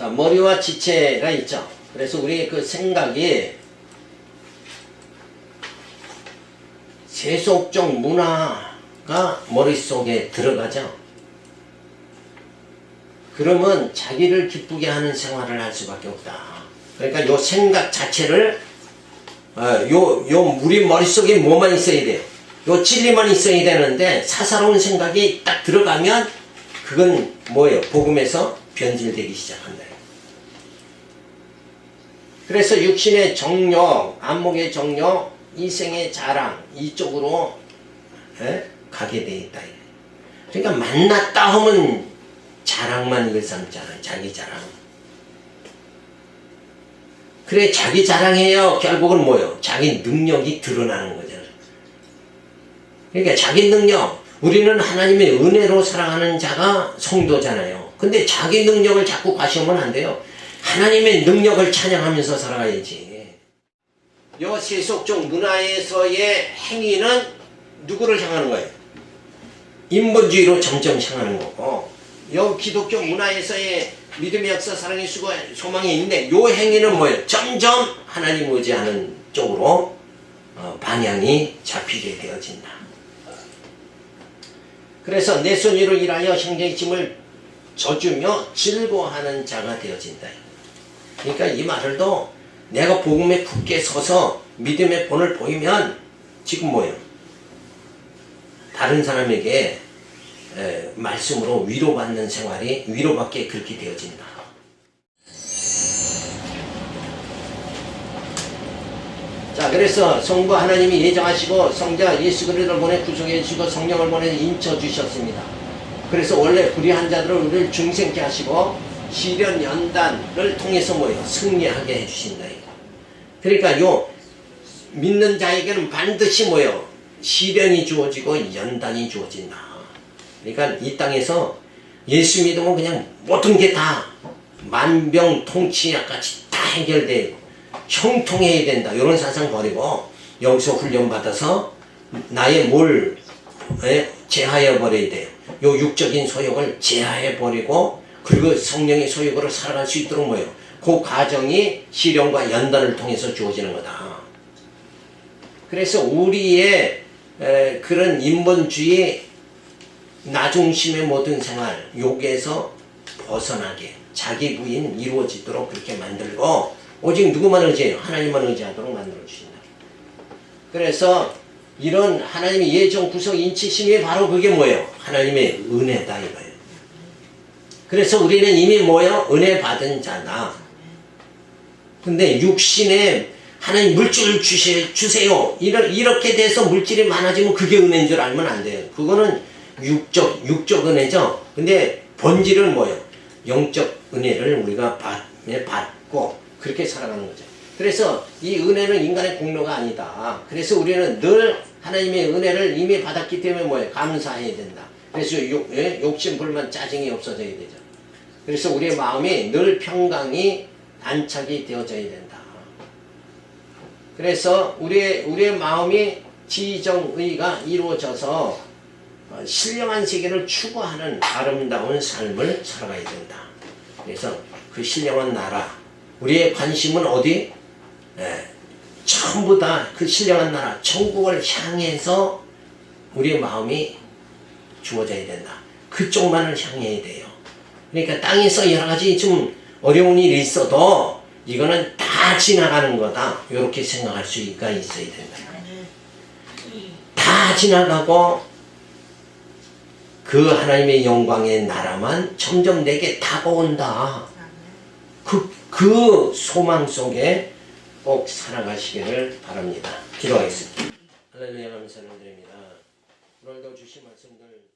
자, 머리와 지체가 있죠. 그래서 우리 그 생각이 세속적 문화가 머릿속에 들어가죠. 그러면 자기를 기쁘게 하는 생활을 할 수밖에 없다. 그러니까 요 생각 자체를 어, 요, 요 우리 머릿속에 뭐만 있어야 돼요? 요 진리만 있어야 되는데 사사로운 생각이 딱 들어가면 그건 뭐예요? 복음에서 변질되기 시작한다. 그래서 육신의 정력, 안목의 정력, 이생의 자랑 이쪽으로 에? 가게 돼 있다. 그러니까 만났다 하면 자랑만 일삼잖아요. 자기 자랑. 그래 자기 자랑해요. 결국은 뭐예요? 자기 능력이 드러나는 거잖아요. 그러니까 자기 능력. 우리는 하나님의 은혜로 사랑하는 자가 성도잖아요. 근데 자기 능력을 자꾸 과시하면 안 돼요. 하나님의 능력을 찬양하면서 살아가야지. 요 세속적 문화에서의 행위는 누구를 향하는 거예요? 인본주의로 점점 향하는 거고, 요 기독교 문화에서의 믿음의 역사, 사랑의 수고, 소망이 있는데, 요 행위는 뭐예요? 점점 하나님 의지하는 쪽으로 어, 방향이 잡히게 되어진다. 그래서 내 손으로 일하여 형제의 짐을 져주며 즐거워하는 자가 되어진다. 그러니까 이 말을도 내가 복음에 굳게 서서 믿음의 본을 보이면 지금 뭐예요? 다른 사람에게 에, 말씀으로 위로받는 생활이 위로받게 그렇게 되어진다. 자, 그래서 성부 하나님이 예정하시고 성자 예수 그리스도를 보내 구속해 주시고 성령을 보내 인쳐 주셨습니다. 그래서 원래 불의한 자들을 우리를 중생케 하시고 시련 연단을 통해서 뭐예요? 승리하게 해 주신다. 그러니까 요 믿는 자에게는 반드시 뭐예요? 시련이 주어지고 연단이 주어진다. 그러니까 이 땅에서 예수 믿으면 그냥 모든 게 다 만병통치약같이 다 해결되고 형통해야 된다. 이런 사상 버리고 여기서 훈련 받아서 나의 뭘 에? 제하해 버려야 돼요. 요 육적인 소욕을 제하해 버리고 그리고 성령의 소욕으로 살아갈 수 있도록 뭐예요? 그 과정이 시련과 연단을 통해서 주어지는 거다. 그래서 우리의 에, 그런 인본주의 나중심의 모든 생활 여기에서 벗어나게 자기 부인 이루어지도록 그렇게 만들고 오직 누구만 의지해요? 하나님만 의지하도록 만들어 주신다. 그래서 이런 하나님의 예정 구성 인치심이 바로 그게 뭐예요? 하나님의 은혜다 이거예요. 그래서 우리는 이미 뭐예요? 은혜 받은 자다. 근데 육신에 하나님 물질을 주시, 주세요. 이렇게 돼서 물질이 많아지면 그게 은혜인 줄 알면 안 돼요. 그거는 육적, 육적 은혜죠. 근데 본질은 뭐예요? 영적 은혜를 우리가 받, 받고 그렇게 살아가는 거죠. 그래서 이 은혜는 인간의 공로가 아니다. 그래서 우리는 늘 하나님의 은혜를 이미 받았기 때문에 뭐예요? 감사해야 된다. 그래서 욕, 예? 욕심, 불만, 짜증이 없어져야 되죠. 그래서 우리의 마음이 늘 평강이 안착이 되어져야 된다. 그래서 우리의, 우리의 마음이 지정의가 이루어져서 어, 신령한 세계를 추구하는 아름다운 삶을 살아가야 된다. 그래서 그 신령한 나라, 우리의 관심은 어디? 예, 전부 다 그 신령한 나라, 천국을 향해서 우리의 마음이 주어져야 된다. 그쪽만을 향해야 돼요. 그러니까 땅에서 여러 가지 좀 어려운 일이 있어도 이거는 다 지나가는 거다. 이렇게 생각할 수가 있어야 된다. 다 지나가고 그 하나님의 영광의 나라만 점점 내게 다가온다. 그, 그 소망 속에 꼭 살아가시기를 바랍니다. 기도하겠습니다. 할렐루야 감사를 드립니다. 오늘도 주신 말씀들